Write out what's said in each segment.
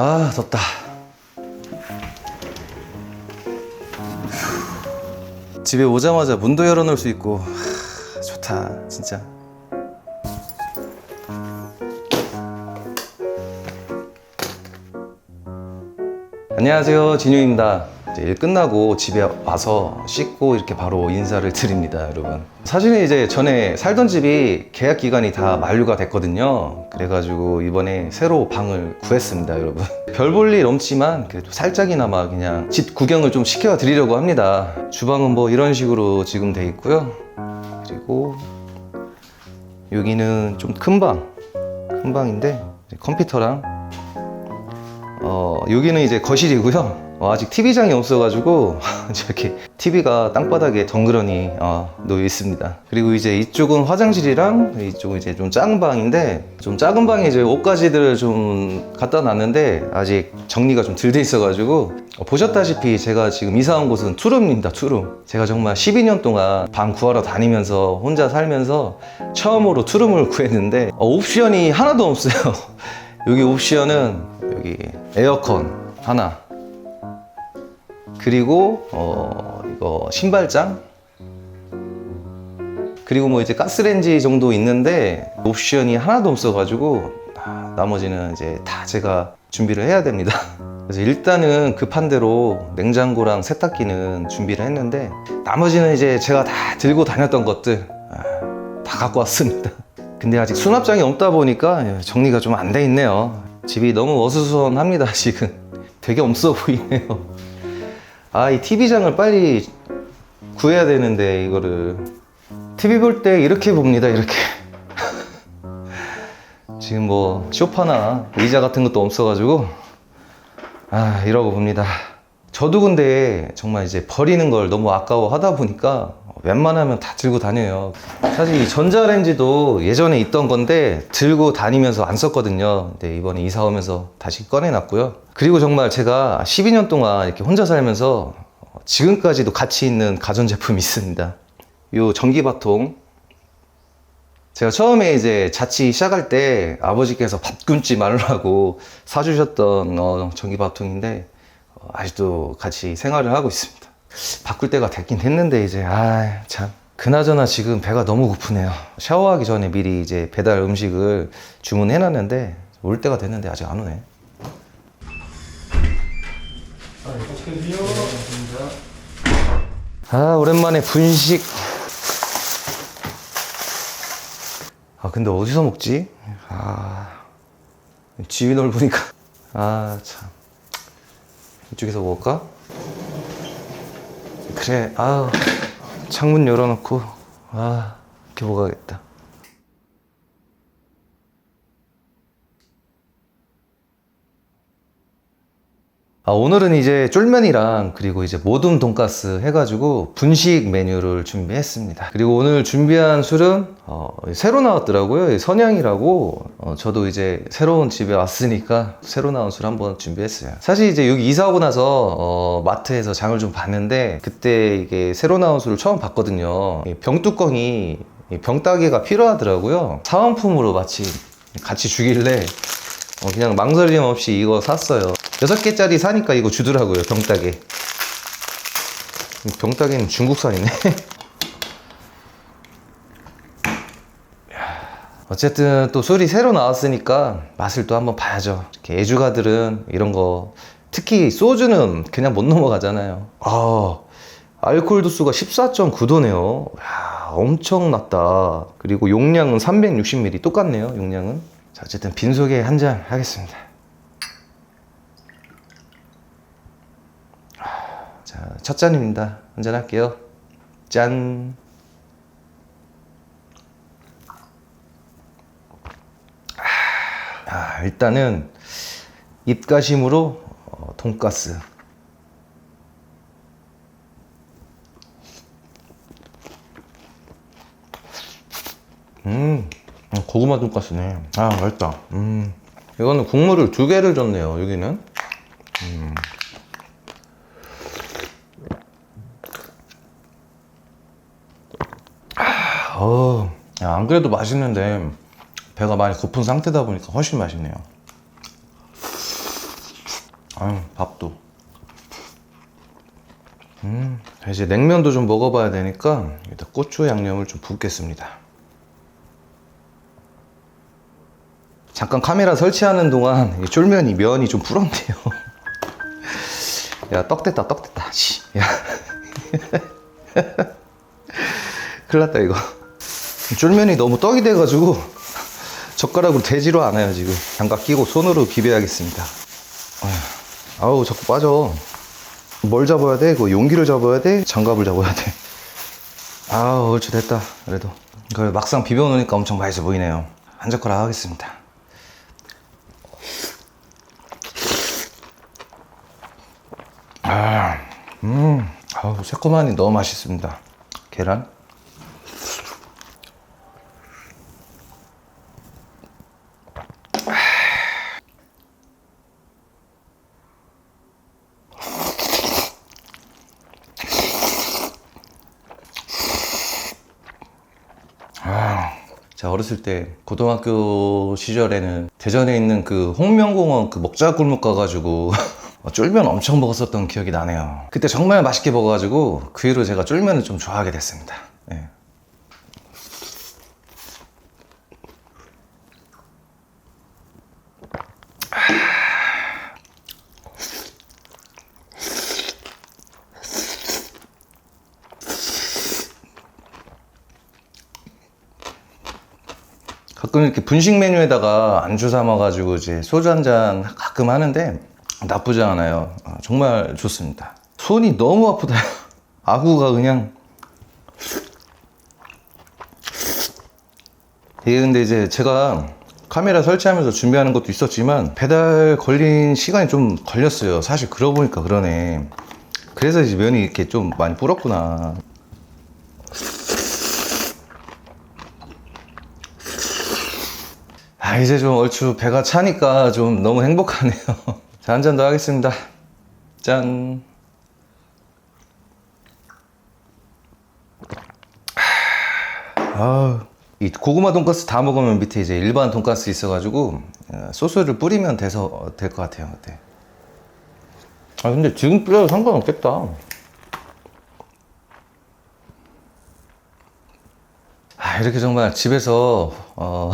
아 덥다. 집에 오자마자 문도 열어놓을 수 있고 하, 좋다 진짜. 안녕하세요 진유입니다 일 끝나고 집에 와서 씻고 이렇게 바로 인사를 드립니다 여러분. 사실은 이제 전에 살던 집이 계약 기간이 다 만료가 됐거든요. 그래가지고 이번에 새로 방을 구했습니다 여러분. 별 볼 일 없지만 그래도 살짝이나마 그냥 집 구경을 좀 시켜 드리려고 합니다. 주방은 뭐 이런 식으로 지금 돼 있고요. 그리고 여기는 좀 큰 방, 큰 방인데 컴퓨터랑 어, 여기는 이제 거실이고요. 어, 아직 TV장이 없어가지고 이렇게 TV가 땅바닥에 덩그러니 어, 놓여 있습니다. 그리고 이제 이쪽은 화장실이랑 이쪽은 이제 좀 작은 방인데 좀 작은 방에 이제 옷가지들을 좀 갖다 놨는데 아직 정리가 좀 덜 돼 있어가지고 어, 보셨다시피 제가 지금 이사 온 곳은 투룸입니다. 투룸. 제가 정말 12년 동안 방 구하러 다니면서 혼자 살면서 처음으로 투룸을 구했는데 어, 옵션이 하나도 없어요. 여기 옵션은 여기 에어컨 하나 그리고 어 이거 신발장 그리고 뭐 이제 가스레인지 정도 있는데 옵션이 하나도 없어가지고 아, 나머지는 이제 다 제가 준비를 해야 됩니다. 그래서 일단은 급한 대로 냉장고랑 세탁기는 준비를 했는데 나머지는 이제 제가 다 들고 다녔던 것들 아, 다 갖고 왔습니다. 근데 아직 수납장이 없다 보니까 정리가 좀 안 돼 있네요. 집이 너무 어수선합니다, 지금. 되게 없어 보이네요. 아, 이 TV장을 빨리 구해야 되는데, 이거를. TV 볼 때 이렇게 봅니다, 이렇게. 지금 뭐, 쇼파나 의자 같은 것도 없어가지고, 아, 이러고 봅니다. 저도 근데 정말 이제 버리는 걸 너무 아까워 하다 보니까 웬만하면 다 들고 다녀요. 사실 이 전자레인지도 예전에 있던 건데 들고 다니면서 안 썼거든요. 근데 이번에 이사 오면서 다시 꺼내놨고요. 그리고 정말 제가 12년 동안 이렇게 혼자 살면서 지금까지도 가치 있는 가전제품이 있습니다. 요 전기바통. 제가 처음에 이제 자취 시작할 때 아버지께서 밥 굶지 말라고 사주셨던 어, 전기바통인데 어, 아직도 같이 생활을 하고 있습니다. 바꿀 때가 됐긴 했는데 이제 아 참 그나저나 지금 배가 너무 고프네요. 샤워하기 전에 미리 이제 배달 음식을 주문해 놨는데 올 때가 됐는데 아직 안 오네. 아 오랜만에 분식. 아 근데 어디서 먹지? 아 집이 넓으니까 아 참. 이쪽에서 먹을까? 그래, 아 창문 열어놓고, 아, 이렇게 먹어야겠다. 아, 오늘은 이제 쫄면이랑 그리고 이제 모둠 돈가스 해가지고 분식 메뉴를 준비했습니다. 그리고 오늘 준비한 술은 어, 새로 나왔더라고요. 이 선양이라고. 어, 저도 이제 새로운 집에 왔으니까 새로 나온 술 한번 준비했어요. 사실 이제 여기 이사 오고 나서 어, 마트에서 장을 좀 봤는데 그때 이게 새로 나온 술을 처음 봤거든요. 이 병뚜껑이 이 병따개가 필요하더라고요. 사은품으로 마치 같이 주길래 어, 그냥 망설임 없이 이거 샀어요. 6개짜리 사니까 이거 주더라고요, 병따개. 병따개는 중국산이네. 어쨌든 또 술이 새로 나왔으니까 맛을 또 한번 봐야죠. 이렇게 애주가들은 이런 거, 특히 소주는 그냥 못 넘어가잖아요. 아, 알코올 도수가 14.9도네요. 야, 엄청 낮다. 그리고 용량은 360ml 똑같네요, 용량은. 자, 어쨌든 빈속에 한 잔 하겠습니다. 자, 첫 잔입니다. 한잔 할게요. 짠. 아, 일단은 입가심으로 어, 돈가스. 음, 어, 고구마 돈가스네. 아, 맛있다. 음, 이거는 국물을 두 개를 줬네요. 여기는. 어, 야, 안 그래도 맛있는데 배가 많이 고픈 상태다 보니까 훨씬 맛있네요. 아유, 밥도. 음, 이제 냉면도 좀 먹어봐야 되니까 일단 고추 양념을 좀 붓겠습니다. 잠깐 카메라 설치하는 동안 이 쫄면이 면이 좀 불었네요. 야, 떡 됐다, 떡 됐다. 씨. 야. 큰일 났다, 이거. 쫄면이 너무 떡이 돼가지고 젓가락으로 대지로 않아요, 지금. 장갑 끼고 손으로 비벼야겠습니다. 아우, 자꾸 빠져. 뭘 잡아야 돼? 그 용기를 잡아야 돼? 장갑을 잡아야 돼? 아우, 옳지, 됐다. 그래도. 이걸 막상 비벼 놓으니까 엄청 맛있어 보이네요. 한 젓가락 하겠습니다. 아, 음, 아우, 새콤하니 너무 맛있습니다. 계란? 제가 어렸을 때 고등학교 시절에는 대전에 있는 그 홍명공원 그 먹자 골목 가가지고 쫄면 엄청 먹었었던 기억이 나네요. 그때 정말 맛있게 먹어가지고 그 이후로 제가 쫄면을 좀 좋아하게 됐습니다. 예. 가끔 이렇게 분식 메뉴에다가 안주 삼아가지고 이제 소주 한 잔 가끔 하는데 나쁘지 않아요. 아, 정말 좋습니다. 손이 너무 아프다. 아구가 그냥. 예, 근데 이제 제가 카메라 설치하면서 준비하는 것도 있었지만 배달 걸린 시간이 좀 걸렸어요. 사실 그러고 보니까 그러네. 그래서 이제 면이 이렇게 좀 많이 불었구나. 아, 이제 좀 얼추 배가 차니까 좀 너무 행복하네요. 자, 한 잔 더 하겠습니다. 짠. 아, 이 고구마 돈가스 다 먹으면 밑에 이제 일반 돈가스 있어가지고 어, 소스를 뿌리면 돼서 될 것 같아요. 네. 아, 근데 지금 뿌려도 상관없겠다. 아, 이렇게 정말 집에서 어,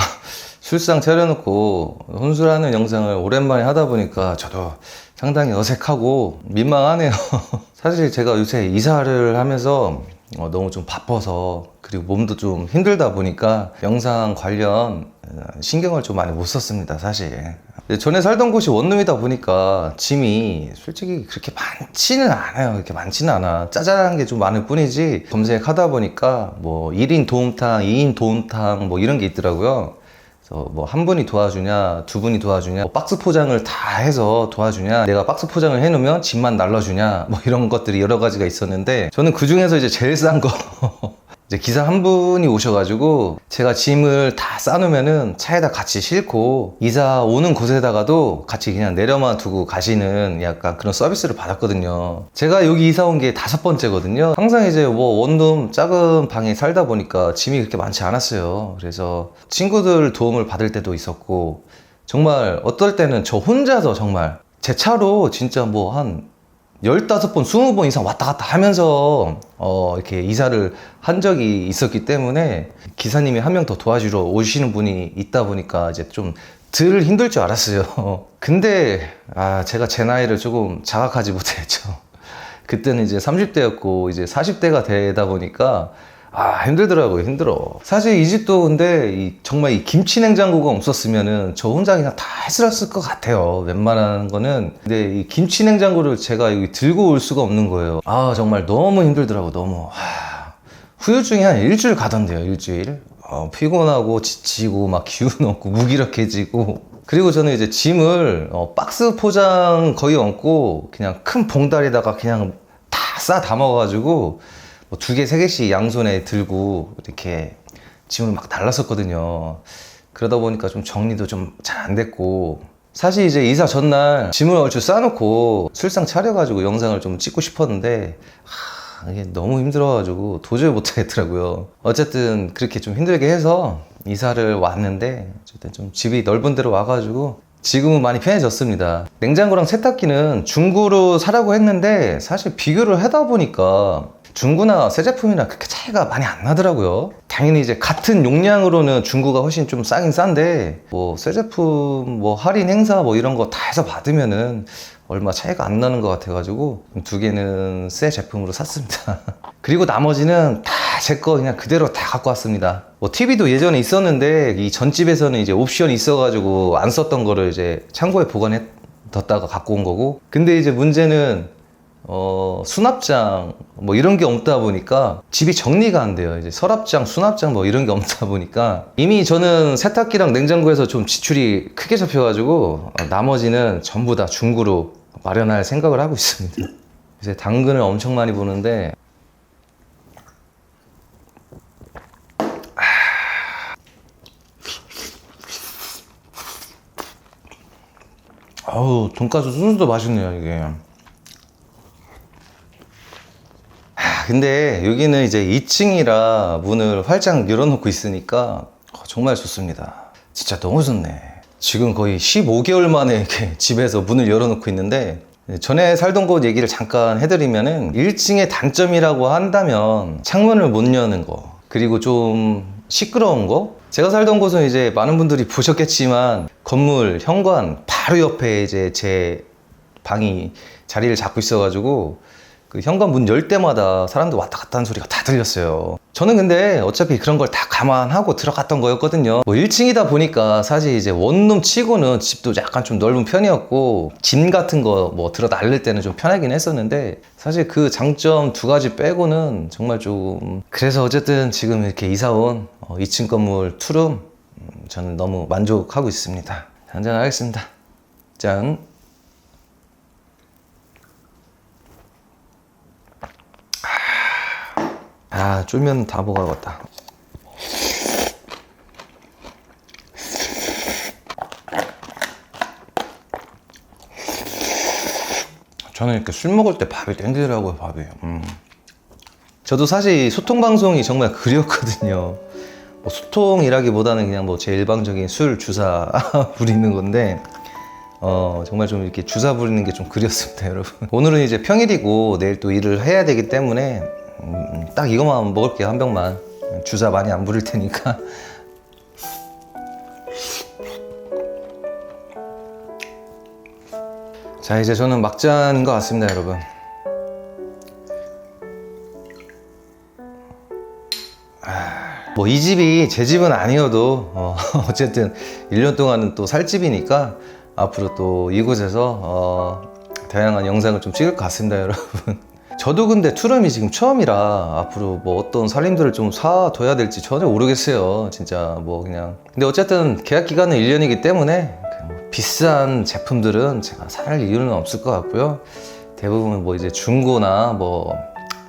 술상 차려놓고 혼술하는 영상을 오랜만에 하다 보니까 저도 상당히 어색하고 민망하네요. 사실 제가 요새 이사를 하면서 어, 너무 좀 바빠서 그리고 몸도 좀 힘들다 보니까 영상 관련 어, 신경을 좀 많이 못 썼습니다, 사실. 전에 살던 곳이 원룸이다 보니까 짐이 솔직히 그렇게 많지는 않아요. 그렇게 많지는 않아. 짜잘한 게 좀 많을 뿐이지 검색하다 보니까 뭐 1인 도움탕, 2인 도움탕 뭐 이런 게 있더라고요. 그래서 뭐 한 분이 도와주냐, 두 분이 도와주냐, 뭐 박스 포장을 다 해서 도와주냐, 내가 박스 포장을 해놓으면 짐만 날라주냐, 뭐 이런 것들이 여러 가지가 있었는데 저는 그 중에서 이제 제일 싼 거. 이제 기사 한 분이 오셔가지고 제가 짐을 다 싸놓으면은 차에다 같이 싣고 이사 오는 곳에다가도 같이 그냥 내려만 두고 가시는 약간 그런 서비스를 받았거든요. 제가 여기 이사 온 게 다섯 번째거든요. 항상 이제 뭐 원룸 작은 방에 살다 보니까 짐이 그렇게 많지 않았어요. 그래서 친구들 도움을 받을 때도 있었고 정말 어떨 때는 저 혼자서 정말 제 차로 진짜 뭐 한 15번, 20번 이상 왔다 갔다 하면서 어, 이렇게 이사를 한 적이 있었기 때문에 기사님이 한 명 더 도와주러 오시는 분이 있다 보니까 이제 좀 덜 힘들 줄 알았어요. 근데 아, 제가 제 나이를 조금 자각하지 못했죠. 그때는 이제 30대였고 이제 40대가 되다 보니까 아 힘들더라고요. 힘들어. 사실 이 집도 근데 이, 정말 이 김치 냉장고가 없었으면은 저 혼자 그냥 다 했었을 것 같아요. 웬만한 거는. 근데 이 김치 냉장고를 제가 여기 들고 올 수가 없는 거예요. 아 정말 너무 힘들더라고 너무. 하, 후유증이 한 일주일 가던데요 일주일. 어, 피곤하고 지치고 막 기운 없고 무기력해지고. 그리고 저는 이제 짐을 어, 박스 포장 거의 얹고 그냥 큰 봉다리에다가 그냥 다 싸 담아가지고 뭐 두 개, 세 개씩 양손에 들고 이렇게 짐을 막 날랐었거든요. 그러다 보니까 좀 정리도 좀 잘 안 됐고. 사실 이제 이사 전날 짐을 얼추 싸놓고 술상 차려가지고 영상을 좀 찍고 싶었는데, 하, 이게 너무 힘들어가지고 도저히 못하겠더라고요. 어쨌든 그렇게 좀 힘들게 해서 이사를 왔는데, 어쨌든 좀 집이 넓은 데로 와가지고 지금은 많이 편해졌습니다. 냉장고랑 세탁기는 중고로 사라고 했는데 사실 비교를 하다 보니까 중고나 새 제품이랑 그렇게 차이가 많이 안 나더라고요. 당연히 이제 같은 용량으로는 중고가 훨씬 좀 싸긴 싼데 뭐 새 제품 뭐 할인 행사 뭐 이런 거 다 해서 받으면은 얼마 차이가 안 나는 것 같아가지고 두 개는 새 제품으로 샀습니다. 그리고 나머지는 다 제 거 그냥 그대로 다 갖고 왔습니다. 뭐 TV도 예전에 있었는데 이 전집에서는 이제 옵션이 있어가지고 안 썼던 거를 이제 창고에 보관해 뒀다가 갖고 온 거고. 근데 이제 문제는 어, 수납장 뭐 이런 게 없다 보니까 집이 정리가 안 돼요. 이제 서랍장, 수납장 뭐 이런 게 없다 보니까 이미 저는 세탁기랑 냉장고에서 좀 지출이 크게 잡혀가지고 어, 나머지는 전부 다 중고로 마련할 생각을 하고 있습니다. 이제 당근을 엄청 많이 보는데 아우 돈가스 소스도 맛있네요 이게. 아, 근데 여기는 이제 2층이라 문을 활짝 열어놓고 있으니까 어, 정말 좋습니다. 진짜 너무 좋네. 지금 거의 15개월 만에 이렇게 집에서 문을 열어놓고 있는데 전에 살던 곳 얘기를 잠깐 해드리면은 1층의 단점이라고 한다면 창문을 못 여는 거 그리고 좀 시끄러운 거 제가 살던 곳은 이제 많은 분들이 보셨겠지만 건물 현관 바로 옆에 이제 제 방이 자리를 잡고 있어가지고 그 현관 문 열 때마다 사람들 왔다 갔다 하는 소리가 다 들렸어요. 저는 근데 어차피 그런 걸 다 감안하고 들어갔던 거였거든요. 뭐 1층이다 보니까 사실 이제 원룸 치고는 집도 약간 좀 넓은 편이었고 짐 같은 거 뭐 들어 날릴 때는 좀 편하긴 했었는데 사실 그 장점 두 가지 빼고는 정말 좀 그래서 어쨌든 지금 이렇게 이사 온 2층 건물 투룸 음, 저는 너무 만족하고 있습니다. 한잔 하겠습니다. 짠. 아, 쫄면 다 먹어야겠다. 저는 이렇게 술 먹을 때 밥이 땡기더라고요, 밥이. 음. 저도 사실 소통 방송이 정말 그리웠거든요. 뭐 소통이라기보다는 그냥 뭐 제 일방적인 술 주사 부리는 건데, 어, 정말 좀 이렇게 주사 부리는 게 좀 그리웠습니다, 여러분. 오늘은 이제 평일이고 내일 또 일을 해야 되기 때문에 음, 딱 이것만 먹을게요, 한 병만. 주사 많이 안 부릴 테니까. 자, 이제 저는 막잔인 것 같습니다, 여러분. 뭐이 집이 제 집은 아니어도 어, 어쨌든 1년 동안은 또 살 집이니까 앞으로 또 이곳에서 어, 다양한 영상을 좀 찍을 것 같습니다 여러분 저도 근데 투룸이 지금 처음이라 앞으로 뭐 어떤 살림들을 좀 사둬야 될지 전혀 모르겠어요 진짜 뭐 그냥 근데 어쨌든 계약 기간은 1년이기 때문에 그뭐 비싼 제품들은 제가 살 이유는 없을 것 같고요 대부분 뭐 이제 중고나 뭐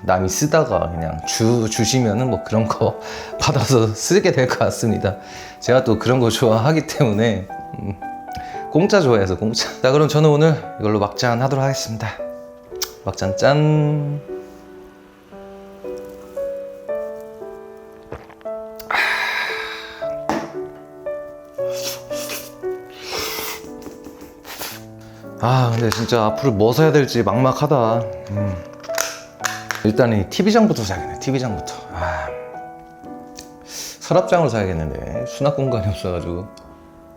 남이 쓰다가 그냥 주 주시면은 뭐 그런 거 받아서 쓰게 될 것 같습니다. 제가 또 그런 거 좋아하기 때문에 음, 공짜 좋아해서 공짜. 자 그럼 저는 오늘 이걸로 막잔 하도록 하겠습니다. 막잔 짠. 아 근데 진짜 앞으로 뭐 사야 될지 막막하다. 음. 일단 이 TV장부터 사야겠네. TV장부터. 아, 서랍장으로 사야겠는데 수납 공간이 없어가지고.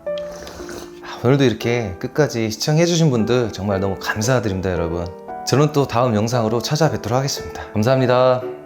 아, 오늘도 이렇게 끝까지 시청해주신 분들 정말 너무 감사드립니다, 여러분. 저는 또 다음 영상으로 찾아뵙도록 하겠습니다. 감사합니다.